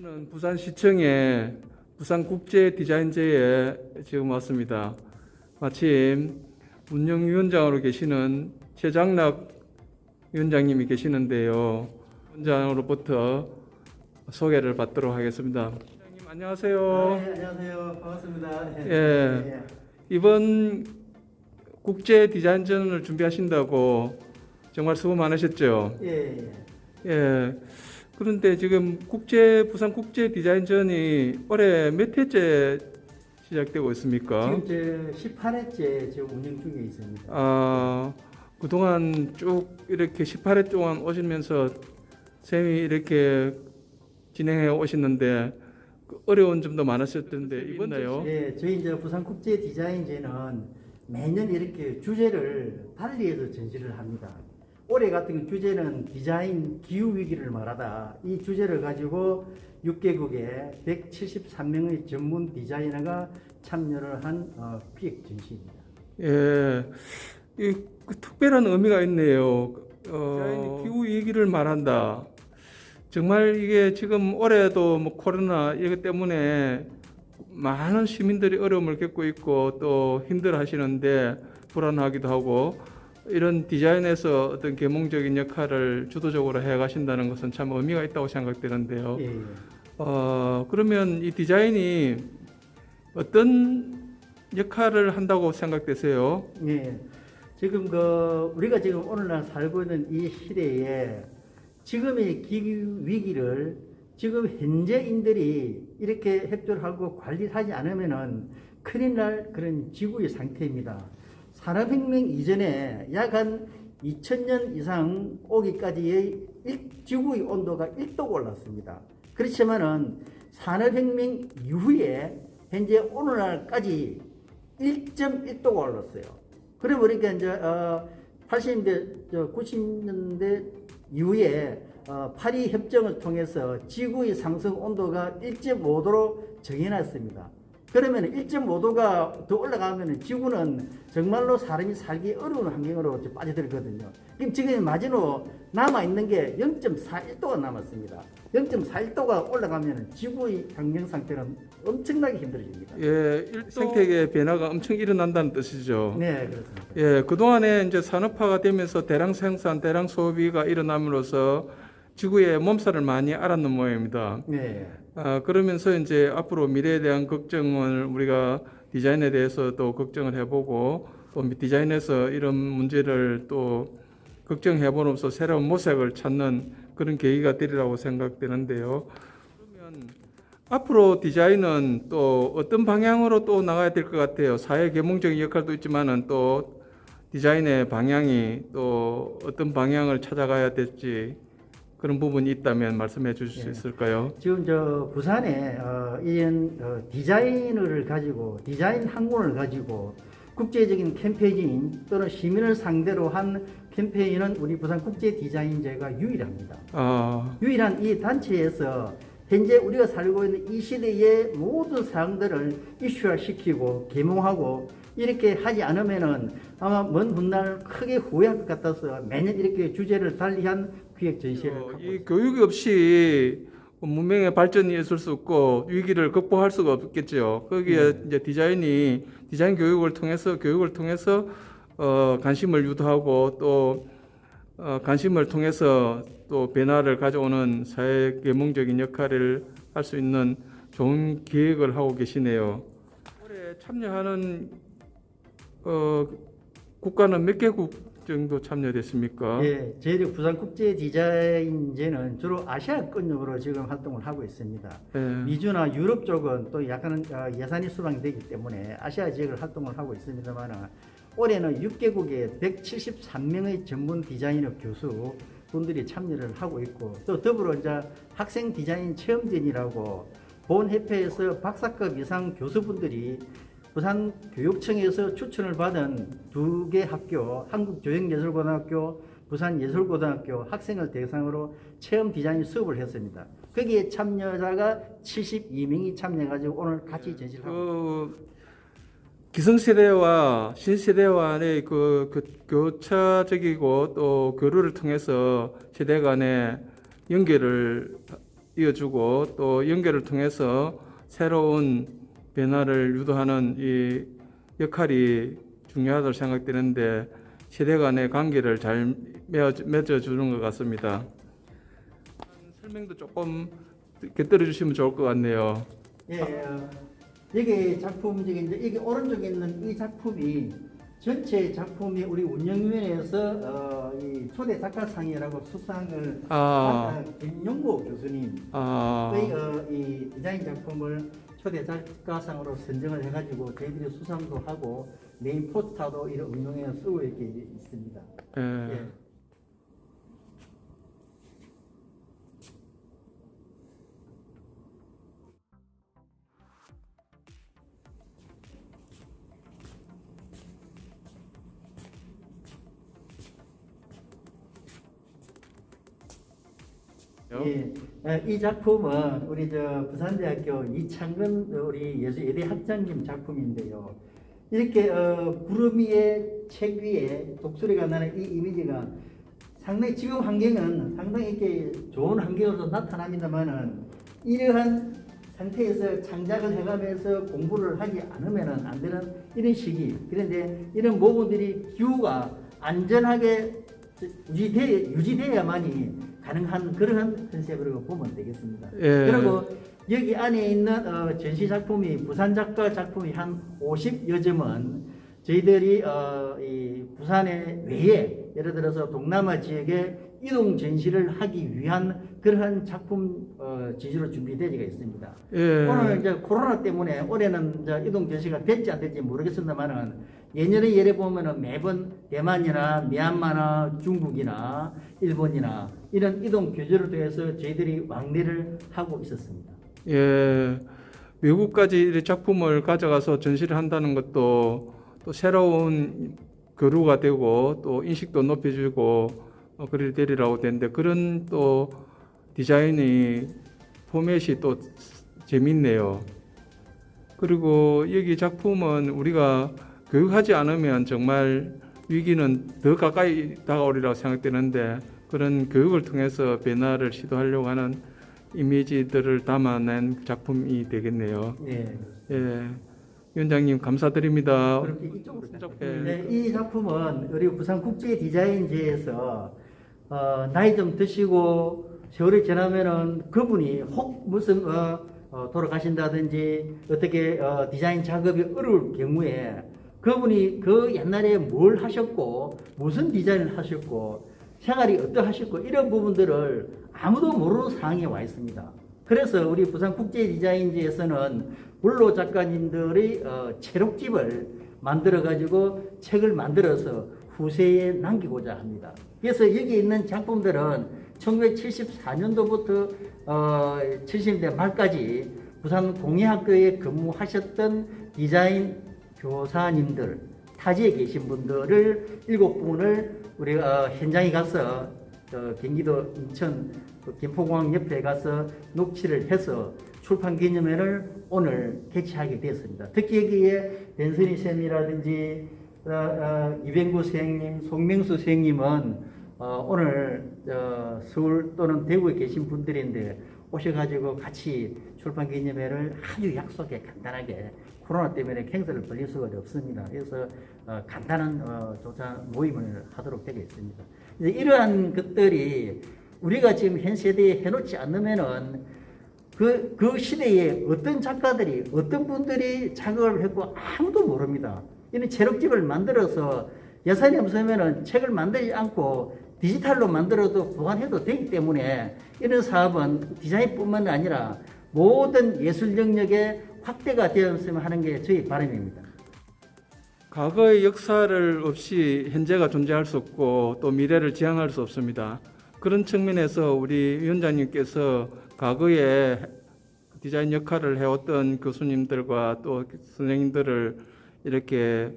저는 부산시청의 부산국제디자인제에 지금 왔습니다. 마침 운영위원장으로 계시는 최장락 위원장님이 계시는데요. 위원장으로부터 소개를 받도록 하겠습니다. 위원장님 안녕하세요. 네, 안녕하세요. 반갑습니다. 네. 예. 이번 국제 디자인전을 준비하신다고 정말 수고 많으셨죠? 예, 예. 예. 그런데 지금 국제 부산 국제 디자인전이 올해 몇 회째 시작되고 있습니까? 지금 제 18회째 지금 운영 중에 있습니다. 아 그동안 쭉 이렇게 18회 동안 오시면서 쌤이 이렇게 진행해 오셨는데 그 어려운 점도 많으셨을 텐데 이번에요. 예, 저희 이제 부산 국제 디자인제는 매년 이렇게 주제를 달리해서 전시를 합니다. 올해 같은 주제는 디자인 기후 위기를 말하다. 이 주제를 가지고 6개국의 173명의 전문 디자이너가 참여를 한 어, 기획 전시입니다. 예, 이 그 특별한 의미가 있네요. 어, 기후 위기를 말한다. 정말 이게 지금 올해도 뭐 코로나 이것 때문에 많은 시민들이 어려움을 겪고 있고 또 힘들어 하시는데 불안하기도 하고 이런 디자인에서 어떤 계몽적인 역할을 주도적으로 해가신다는 것은 참 의미가 있다고 생각되는데요. 예, 예. 어, 그러면 이 디자인이 어떤 역할을 한다고 생각되세요? 예. 지금 그 우리가 지금 오늘날 살고 있는 이 시대에 지금의 기후 위기를 지금 현재인들이 이렇게 협조하고 관리하지 않으면은 큰일 날 그런 지구의 상태입니다. 산업혁명 이전에 약 한 2000년 이상 오기까지의 일- 지구의 온도가 1도가 올랐습니다. 그렇지만은 산업혁명 이후에 현재 오늘날까지 1.1도가 올랐어요. 그래 보니까 이제 어 80년대 저 90년대 이후에 어 파리 협정을 통해서 지구의 상승 온도가 1.5도로 정해놨습니다. 그러면 1.5도가 더 올라가면 지구는 정말로 사람이 살기 어려운 환경으로 빠져들거든요. 그럼 지금 마지노 남아 있는 게 0.41도가 남았습니다. 0.41도가 올라가면 지구의 환경 상태는 엄청나게 힘들어집니다. 예, 일- 생태계 변화가 엄청 일어난다는 뜻이죠. 네, 그렇습니다. 예, 그동안에 이제 산업화가 되면서 대량 생산, 대량 소비가 일어남으로써 지구의 몸살을 많이 앓았는 모양입니다. 네. 아, 그러면서 이제 앞으로 미래에 대한 걱정을 우리가 디자인에 대해서 또 걱정을 해보고 또 디자인에서 이런 문제를 또 걱정해보면서 새로운 모색을 찾는 그런 계기가 되리라고 생각되는데요. 그러면 앞으로 디자인은 또 어떤 방향으로 또 나가야 될 것 같아요. 사회 계몽적인 역할도 있지만은 또 디자인의 방향이 또 어떤 방향을 찾아가야 될지 그런 부분이 있다면 말씀해 주실 수 예. 있을까요? 지금 저 부산에 어, 이런 어, 디자인을 가지고 디자인 학문을 가지고 국제적인 캠페인 또는 시민을 상대로 한 캠페인은 우리 부산 국제 디자인제가 유일합니다. 아, 유일한 이 단체에서 현재 우리가 살고 있는 이 시대의 모든 사항들을 이슈화시키고 계몽하고 이렇게 하지 않으면은 아마 먼 훗날 크게 후회할 것 같아서 매년 이렇게 주제를 달리한 기획 전시를 어, 이 교육이 없이 문명의 발전이 있을 수 없고 위기를 극복할 수가 없겠죠. 거기에 네. 이제 디자인이 디자인 교육을 통해서 교육을 통해서 어, 관심을 유도하고 또 어, 관심을 통해서 또 변화를 가져오는 사회 계몽적인 역할을 할 수 있는 좋은 기획을 하고 계시네요. 올해 참여하는 어, 국가는 몇 개국 정도 참여됐습니까? 예, 저희들 부산 국제 디자인제는 주로 아시아권역으로 지금 활동을 하고 있습니다. 예. 미주나 유럽 쪽은 또 약간 어, 예산이 수반되기 때문에 아시아 지역을 활동을 하고 있습니다만 올해는 6개국의 173명의 전문 디자이너 교수 분들이 참여를 하고 있고 또 더불어 이제 학생 디자인 체험전이라고 본 협회에서 박사급 이상 교수분들이 부산 교육청에서 추천을 받은 두 개 학교, 한국조형예술고등학교, 부산예술고등학교 학생을 대상으로 체험 디자인 수업을 했습니다. 거기에 참여자가 72명이 참여해가지고 오늘 같이 전시를 하고 그 기성세대와 신세대와의 그, 그 교차적이고 또 교류를 통해서 세대 간의 연결을 이어주고 또 연결을 통해서 새로운 변화를 유도하는 이 역할이 중요하다고 생각되는데 시대 간의 관계를 잘 맺어- 맺어주는 것 같습니다. 설명도 조금 곁들여 주시면 좋을 것 같네요. 예, 어, 여기 작품 중에 이제 여기 오른쪽에 있는 이 작품이 전체 작품이 우리 운영위원회에서 어, 이 초대 작가상이라고 수상을 아, 받은 김용보 교수님 아, 의 어, 이 디자인 작품을 초대 작가상으로 선정을 해가지고 저희들이 수상도 하고 메인 포스터도 이런 운영에 쓰고 이렇게 있습니다. 예. 예. 예, 어, 이 작품은 우리 저 부산대학교 이창근 우리 예술예대 학장님 작품인데요. 이렇게 어, 구름 위에 책 위에 독수리가 나는 이 이미지가 상당히 지금 환경은 상당히 이렇게 좋은 환경으로 나타납니다만은 이러한 상태에서 창작을 해가면서 공부를 하지 않으면은 안 되는 이런 시기. 그런데 이런 모범들이 기후가 안전하게 유지돼 유지돼야만이 가능한 그러한 컨셉으로 보면 되겠습니다. 예. 그리고 여기 안에 있는 어, 전시 작품이 부산 작가 작품이 한 50여 점은 저희들이 어, 이 부산의 외에 예를 들어서 동남아 지역에 이동 전시를 하기 위한 그러한 작품 어, 지시로 준비되어 있습니다. 예. 오늘 이제 코로나 때문에 올해는 이제 이동 전시가 될지 안 될지 모르겠습니다만은 예년에 예를 보면은 매번 대만이나 미얀마나 중국이나 일본이나 이런 이동 규제를 통해서 저희들이 왕래를 하고 있었습니다. 예, 외국까지 이 작품을 가져가서 전시를 한다는 것도 또 새로운 교류가 되고 또 인식도 높여주고 어, 그리 되리라고 되는데 그런 또 디자인이 포맷이 또 재밌네요. 그리고 여기 작품은 우리가 교육하지 않으면 정말 위기는 더 가까이 다가오리라고 생각되는데 그런 교육을 통해서 변화를 시도하려고 하는 이미지들을 담아낸 작품이 되겠네요. 네. 예, 위원장님 감사드립니다. 그렇게 이쪽으로 예. 네, 이 작품은 우리 부산 국제 디자인제에서 어, 나이 좀 드시고 세월이 지나면은 그분이 혹 무슨 어, 어, 돌아가신다든지 어떻게 어, 디자인 작업이 어려울 경우에 그분이 그 옛날에 뭘 하셨고 무슨 디자인을 하셨고 생활이 어떠하셨고 이런 부분들을 아무도 모르는 상황에 와 있습니다. 그래서 우리 부산 국제 디자인제에서는 물로 작가님들의 어, 체록집을 만들어 가지고 책을 만들어서 후세에 남기고자 합니다. 그래서 여기 있는 작품들은 1974년도부터 어, 70대 말까지 부산 공예학교에 근무하셨던 디자인 교사님들 타지에 계신 분들을 일곱 분을 우리가 어, 현장에 가서 어, 경기도 인천 그 김포공항 옆에 가서 녹취를 해서 출판 기념회를 오늘 개최하게 되었습니다. 특히 여기에 변선희 쌤이라든지 어, 어, 이병구 선생님, 송명수 선생님은 어, 오늘 어, 서울 또는 대구에 계신 분들인데 오셔가지고 같이 출판 기념회를 아주 약속에 간단하게 코로나 때문에 캔슬을 벌릴 수가 없습니다. 그래서 어, 간단한 어, 조사 모임을 하도록 되어 있습니다. 이제 이러한 것들이 우리가 지금 현 세대에 해놓지 않으면은 그, 그 시대에 어떤 작가들이, 어떤 분들이 작업을 했고 아무도 모릅니다. 이런 체력집을 만들어서 예산이 없으면은 책을 만들지 않고 디지털로 만들어도 보관해도 되기 때문에 이런 사업은 디자인뿐만 아니라 모든 예술 영역에 확대가 되었으면 하는 게 저희 바람입니다. 과거의 역사를 없이 현재가 존재할 수 없고 또 미래를 지향할 수 없습니다. 그런 측면에서 우리 위원장님께서 과거에 디자인 역할을 해왔던 교수님들과 또 선생님들을 이렇게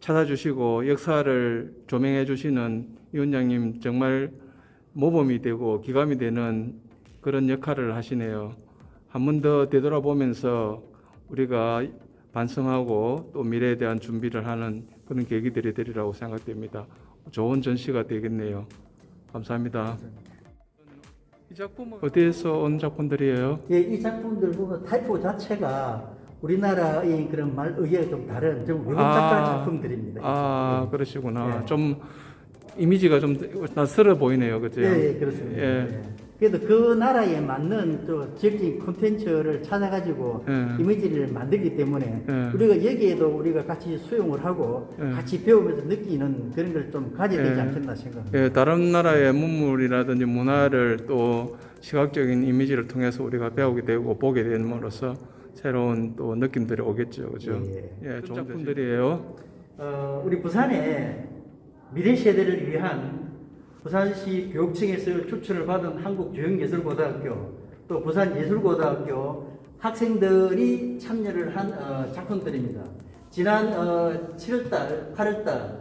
찾아주시고 역사를 조명해 주시는 위원장님 정말 모범이 되고 기감이 되는 그런 역할을 하시네요. 한 번 더 되돌아보면서 우리가 반성하고 또 미래에 대한 준비를 하는 그런 계기들이 되리라고 생각됩니다. 좋은 전시가 되겠네요. 감사합니다. 이 작품은 어디에서 온 작품들이에요? 예, 이 작품들 보면 타이포 자체가 우리나라의 그런 말 의외가 좀 다른 좀 외국 작가 아, 작품들입니다. 아 그러시구나. 예. 좀 이미지가 좀 낯설어 보이네요, 그죠? 예, 예, 그렇습니다. 예. 예. 그래도 그 나라에 맞는 또 지역적인 콘텐츠를 찾아가지고 예. 이미지를 만들기 때문에 예. 우리가 여기에도 우리가 같이 수용을 하고 예. 같이 배우면서 느끼는 그런 걸 좀 가져야 되지 예. 않겠나 생각합니다. 예, 다른 나라의 문물이라든지 문화를 또 시각적인 이미지를 통해서 우리가 배우게 되고 보게 됨으로써 새로운 또 느낌들이 오겠죠, 그죠? 예. 예, 좋은 작품들이에요. 어, 우리 부산에 미래 세대를 위한 부산시 교육청에서 추천을 받은 한국교육예술고등학교 또 부산예술고등학교 학생들이 참여를 한 어, 작품들입니다. 지난 어, 7월달, 8월달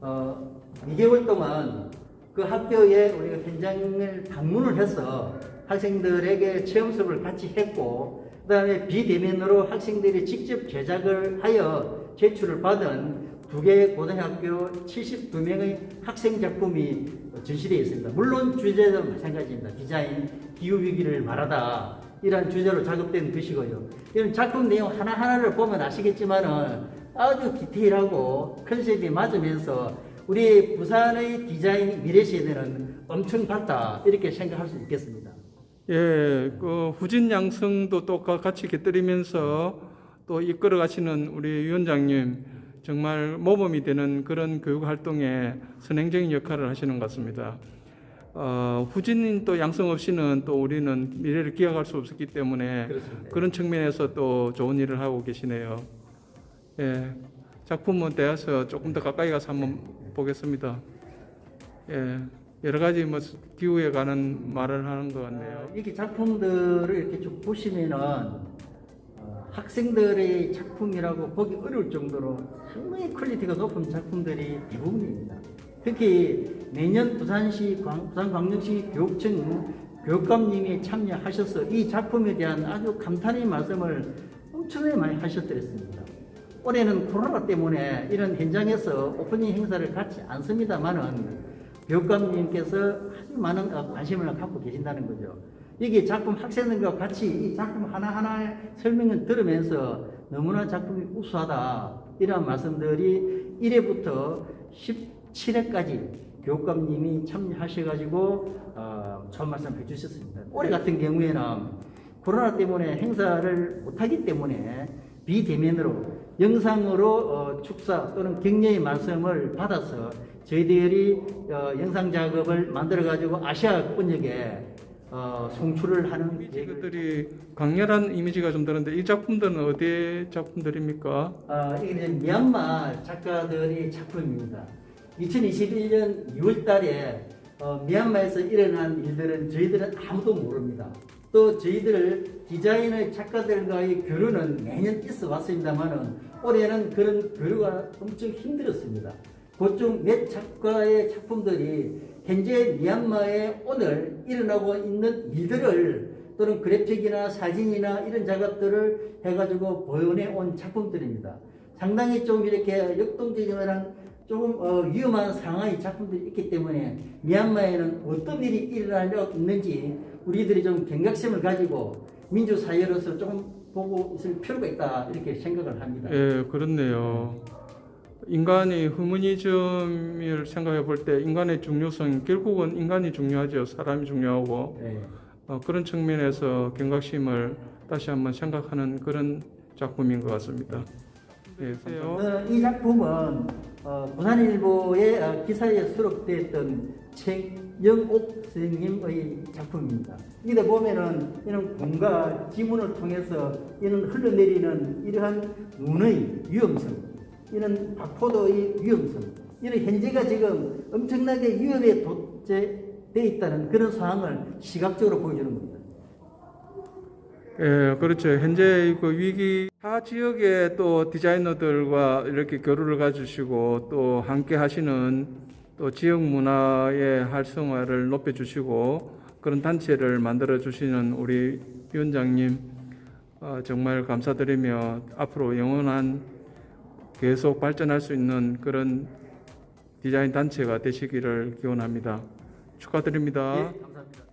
어, 2개월 동안 그 학교에 우리가 현장을 방문을 해서 학생들에게 체험 수업을 같이 했고 그 다음에 비대면으로 학생들이 직접 제작을 하여 제출을 받은 두 개의 고등학교 72명의 학생 작품이 전시되어 있습니다. 물론 주제도 마찬가지입니다. 디자인, 기후 위기를 말하다 이런 주제로 작업된 것이고요. 이런 작품 내용 하나하나를 보면 아시겠지만은 아주 디테일하고 컨셉이 맞으면서 우리 부산의 디자인 미래 세대는 엄청 밝다 이렇게 생각할 수 있겠습니다. 예, 그 후진 양성도 또 가- 같이 곁들이면서 또 이끌어 가시는 우리 위원장님 정말 모범이 되는 그런 교육 활동에 선행적인 역할을 하시는 것 같습니다. 어, 후진 또 양성 없이는 또 우리는 미래를 기약할 수 없었기 때문에 그렇습니다. 그런 측면에서 또 좋은 일을 하고 계시네요. 예, 작품은 대해서 조금 더 가까이 가서 한번 보겠습니다. 예, 여러 가지 뭐 기후에 관한 말을 하는 것 같네요. 이렇게 작품들을 이렇게 쭉 보시면은 어, 학생들의 작품이라고 보기 어려울 정도로 상당히 퀄리티가 높은 작품들이 대부분입니다. 특히 내년 부산시 광, 부산광역시 교육청 교육감님이 참여하셔서 이 작품에 대한 아주 감탄의 말씀을 엄청나게 많이 하셨더랬습니다. 올해는 코로나 때문에 이런 현장에서 오프닝 행사를 갖지 않습니다만은 교육감님께서 아주 많은 어, 관심을 갖고 계신다는 거죠. 이게 작품 학생들과 같이 이 작품 하나하나의 설명을 들으면서 너무나 작품이 우수하다. 이런 말씀들이 1회부터 17회까지 교육감님이 참여하셔가지고 어, 좋은 말씀 해주셨습니다. 올해 같은 경우에는 코로나 때문에 행사를 못하기 때문에 비대면으로 영상으로 어, 축사 또는 격려의 말씀을 받아서 저희들이 어, 영상 작업을 만들어 가지고 아시아 권역에 어, 송출을 하는 이것들이 강렬한 이미지가 좀 드는데 이 작품들은 어디의 작품들입니까? 아, 이게 이제 미얀마 작가들의 작품입니다. 2021년 2월 달에 어, 미얀마에서 일어난 일들은 저희들은 아무도 모릅니다. 또 저희들 디자인의 작가들과의 교류는 매년 있어 왔습니다만은 올해는 그런 교류가 엄청 힘들었습니다. 그중 몇 작가의 작품들이 현재 미얀마에 오늘 일어나고 있는 일들을 또는 그래픽이나 사진이나 이런 작업들을 해가지고 보존해 온 작품들입니다. 상당히 좀 이렇게 역동적이거나 조금 어, 위험한 상황의 작품들이 있기 때문에 미얀마에는 어떤 일이 일어나려 있는지 우리들이 좀 경각심을 가지고 민주사회로서 조금 보고 있을 필요가 있다 이렇게 생각을 합니다. 예, 그렇네요. 인간이 휴머니즘을 생각해 볼 때 인간의 중요성 결국은 인간이 중요하죠. 사람이 중요하고 네. 어, 그런 측면에서 경각심을 다시 한번 생각하는 그런 작품인 것 같습니다. 예, 세요. 어, 이 작품은 어, 부산일보의 어, 기사에 수록됐던 책영옥 선생님의 작품입니다. 이데 보면은 이런 공과 지문을 통해서 이런 흘러내리는 이러한 눈의 위험성, 이런 박포도의 위험성, 이런 현재가 지금 엄청나게 위험에 도취되어 있다는 그런 상황을 시각적으로 보여주는 겁니다. 예, 그렇죠. 현재 그 위기 타 지역의 또 디자이너들과 이렇게 교류를 가지시고 또 함께 하시는 또 지역 문화의 활성화를 높여 주시고 그런 단체를 만들어 주시는 우리 위원장님 어, 정말 감사드리며 앞으로 영원한 계속 발전할 수 있는 그런 디자인 단체가 되시기를 기원합니다. 축하드립니다. 예, 감사합니다.